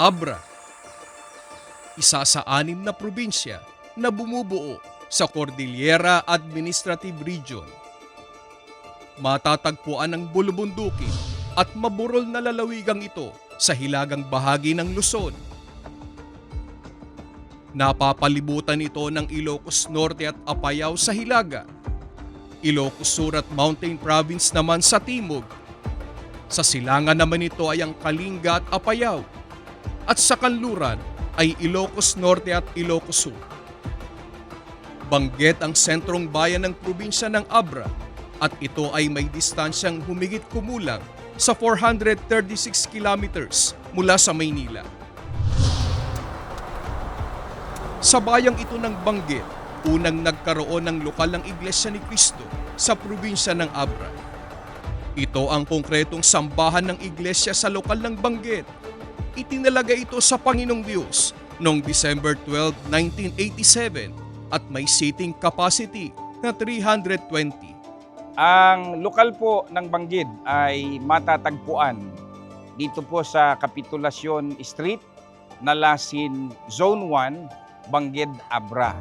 Abra. Isa sa anim na probinsya na bumubuo sa Cordillera Administrative Region. Matatagpuan ang bulubundukin at maburol na lalawigang ito sa hilagang bahagi ng Luzon. Napapalibutan ito ng Ilocos Norte at Apayao sa hilaga. Ilocos Sur at Mountain Province naman sa timog. Sa silangan naman ito ay ang Kalinga at Apayao. At sa kanluran ay Ilocos Norte at Ilocos Sur. Banggit ang sentrong bayan ng probinsya ng Abra at ito ay may distansyang humigit kumulang sa 436 kilometers mula sa Maynila. Sa bayang ito ng Banggit, unang nagkaroon ng lokal ng Iglesia ni Cristo sa probinsya ng Abra. Ito ang konkretong sambahan ng iglesia sa lokal ng Banggit. Itinalaga ito sa Panginoong Diyos noong December 12, 1987 at may seating capacity na 320. Ang lokal po ng Banggid ay matatagpuan dito po sa Kapitulasyon Street, Nalasin Zone 1, Banggid, Abra.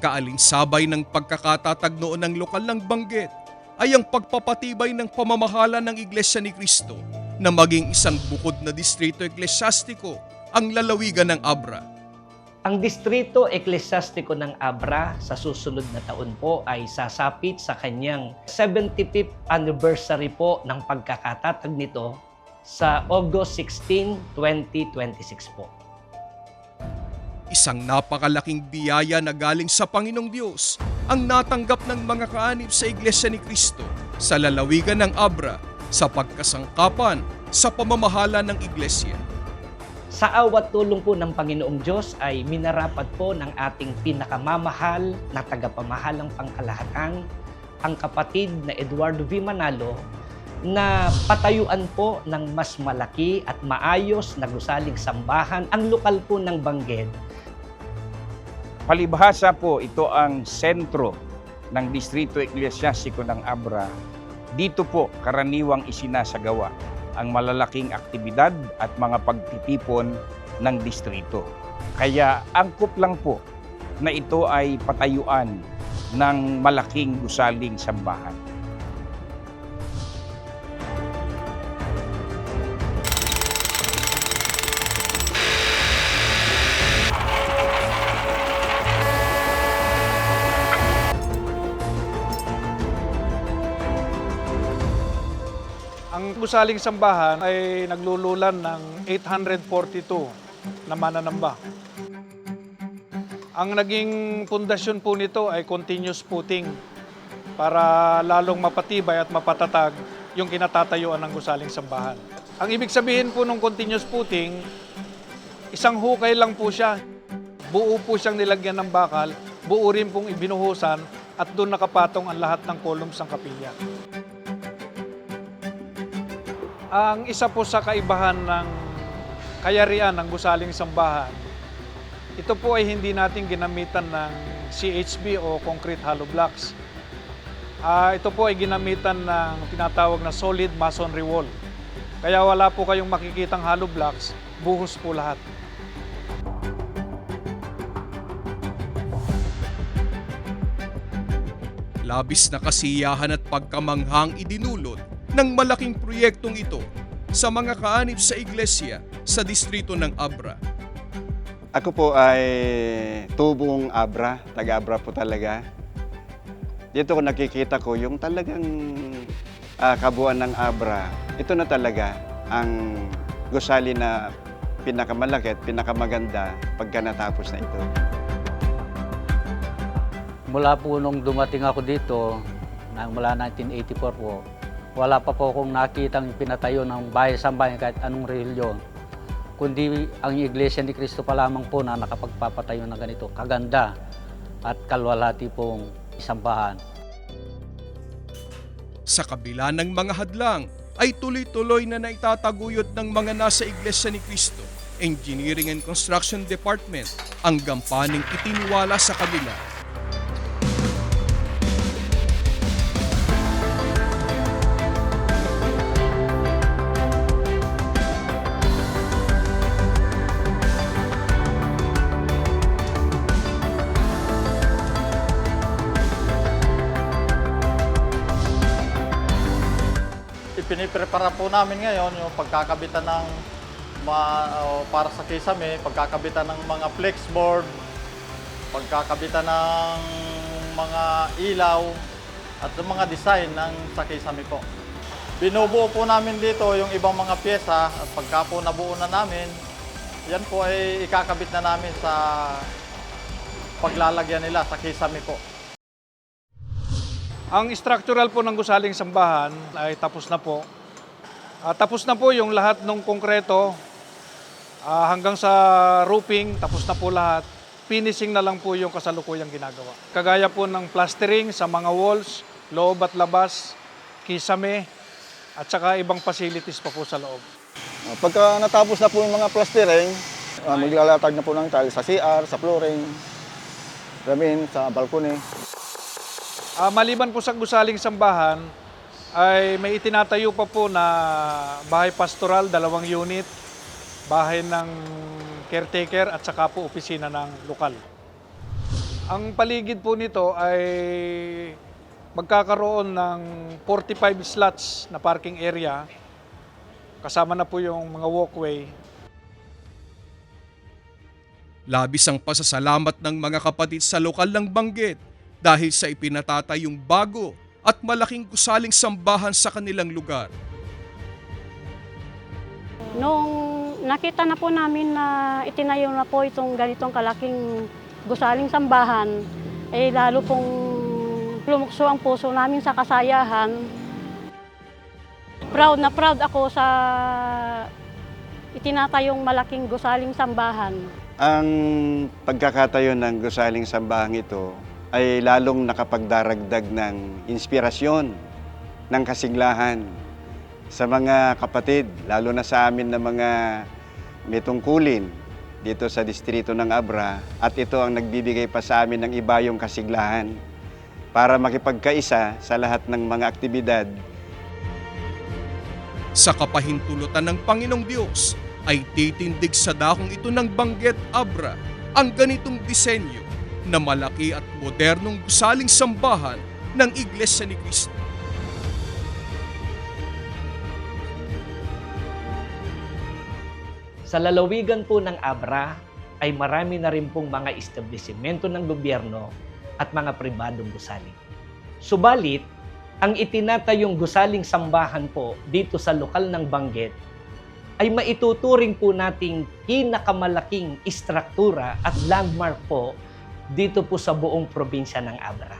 Kaalinsabay ng pagkakatatag noon ng lokal ng Banggit ay ang pagpapatibay ng pamamahala ng Iglesia ni Cristo na maging isang bukod na distrito eklesyastiko ang lalawigan ng Abra. Ang Distrito Eklesyastiko ng Abra sa susunod na taon po ay sasapit sa kanyang 75th anniversary po ng pagkakatatag nito sa August 16, 2026 po. Isang napakalaking biyaya na galing sa Panginong Diyos ang natanggap ng mga kaanib sa Iglesia ni Cristo sa lalawigan ng Abra sa pagkasangkapan sa pamamahala ng Iglesia. Sa awat tulong po ng Panginoong Diyos ay minarapat po ng ating pinakamamahal na tagapamahalang pangkalahatan, ang kapatid na Eduardo V. Manalo, na patayuan po ng mas malaki at maayos na gusaling sambahan ang lokal po ng Bangged Palibhasa po, ito ang sentro ng Distrito Eklesyastiko ng Abra. Dito po karaniwang isinasagawa ang malalaking aktibidad at mga pagtitipon ng distrito. Kaya angkop lang po na ito ay patayuan ng malaking gusaling sambahan. Gusaling sambahan ay naglululan ng 842 na mananamba. Ang naging pundasyon po nito ay continuous footing para lalong mapatibay at mapatatag yung kinatatayuan ng gusaling sambahan. Ang ibig sabihin po ng continuous footing, isang hukay lang po siya. Buo po siyang nilagyan ng bakal, buo rin pong ibinuhusan at doon nakapatong ang lahat ng columns ng kapilya. Ang isa po sa kaibahan ng kayarian ng gusaling sambahan, ito po ay hindi natin ginamitan ng CHB o concrete hollow blocks. Ah, ito po ay ginamitan ng tinatawag na solid masonry wall. Kaya wala po kayong makikitang hollow blocks, buhos po lahat. Labis na kasiyahan at pagkamanghang idinulot ng malaking proyektong ito sa mga kaanib sa iglesia sa distrito ng Abra. Ako po ay tubong Abra, taga-Abra po talaga. Dito ko nakikita ko yung talagang ah, kabuuan ng Abra. Ito na talaga ang gusali na pinakamalaki at pinakamaganda pagka natapos na ito. Mula po nung dumating ako dito, na mula 1984 po, wala pa po akong nakitang pinatayo ng bahay sambahan kahit anong reliyon. Kundi ang Iglesia ni Cristo pa lamang po na nakapagpapatayo ng ganito, kaganda at kalwalati pong isambahan. Sa kabila ng mga hadlang, ay tuloy-tuloy na naitataguyod ng mga nasa Iglesia ni Cristo, Engineering and Construction Department, ang gampaning itiniwala sa kanila. Piniprepara po namin ngayon yung pagkakabitan ng ma, o para sa kisame, pagkakabitan ng mga flexboard, pagkakabitan ng mga ilaw at yung mga design ng sa kisame po. Binubuo po namin dito yung ibang mga pyesa at pagka po nabuo na namin, yan po ay ikakabit na namin sa paglalagyan nila sa kisame po. Ang structural po ng gusaling sambahan ay tapos na po. Ah, tapos na po yung lahat ng konkreto ah, hanggang sa roofing, tapos na po lahat. Finishing na lang po yung kasalukuyang ginagawa. Kagaya po ng plastering sa mga walls, loob at labas, kisame, at saka ibang facilities pa po sa loob. Ah, Pagka natapos na po yung mga plastering, uh, maglalatag na po ng tile sa CR, sa flooring, ramin, sa balcony. Ah, maliban po sa gusaling sambahan, ay may itinatayo pa po na bahay pastoral, dalawang unit, bahay ng caretaker at saka po opisina ng lokal. Ang paligid po nito ay magkakaroon ng 45 slots na parking area, kasama na po yung mga walkway Labis ang pasasalamat ng mga kapatid sa lokal ng Banggit dahil sa ipinatatayong bago at malaking gusaling sambahan sa kanilang lugar. Nung nakita na po namin na itinayo na po itong ganitong kalaking gusaling sambahan, eh lalo pong lumukso ang puso namin sa kasayahan. Proud na proud ako sa itinatayong malaking gusaling sambahan. Ang pagkakatayo ng gusaling sambahang ito ay lalong nakapagdaragdag ng inspirasyon, ng kasiglahan sa mga kapatid, lalo na sa amin na mga may dito sa distrito ng Abra. At ito ang nagbibigay pa sa amin ng ibayong kasiglahan para makipagkaisa sa lahat ng mga aktibidad. Sa kapahintulutan ng Panginoong Diyos ay titindig sa dakong ito ng Banggit Abra ang ganitong disenyo na malaki at modernong gusaling sambahan ng Iglesia ni Cristo. Sa lalawigan po ng Abra ay marami na rin pong mga establishmento ng gobyerno at mga pribadong gusali. Subalit, ang itinatayong gusaling sambahan po dito sa lokal ng Banggit ay maituturing po nating pinakamalaking istruktura at landmark po dito po sa buong probinsya ng Abra.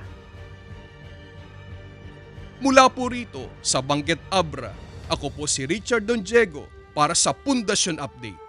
Mula po rito sa Banggit Abra, ako po si Richard Don Diego para sa Pundasyon Update.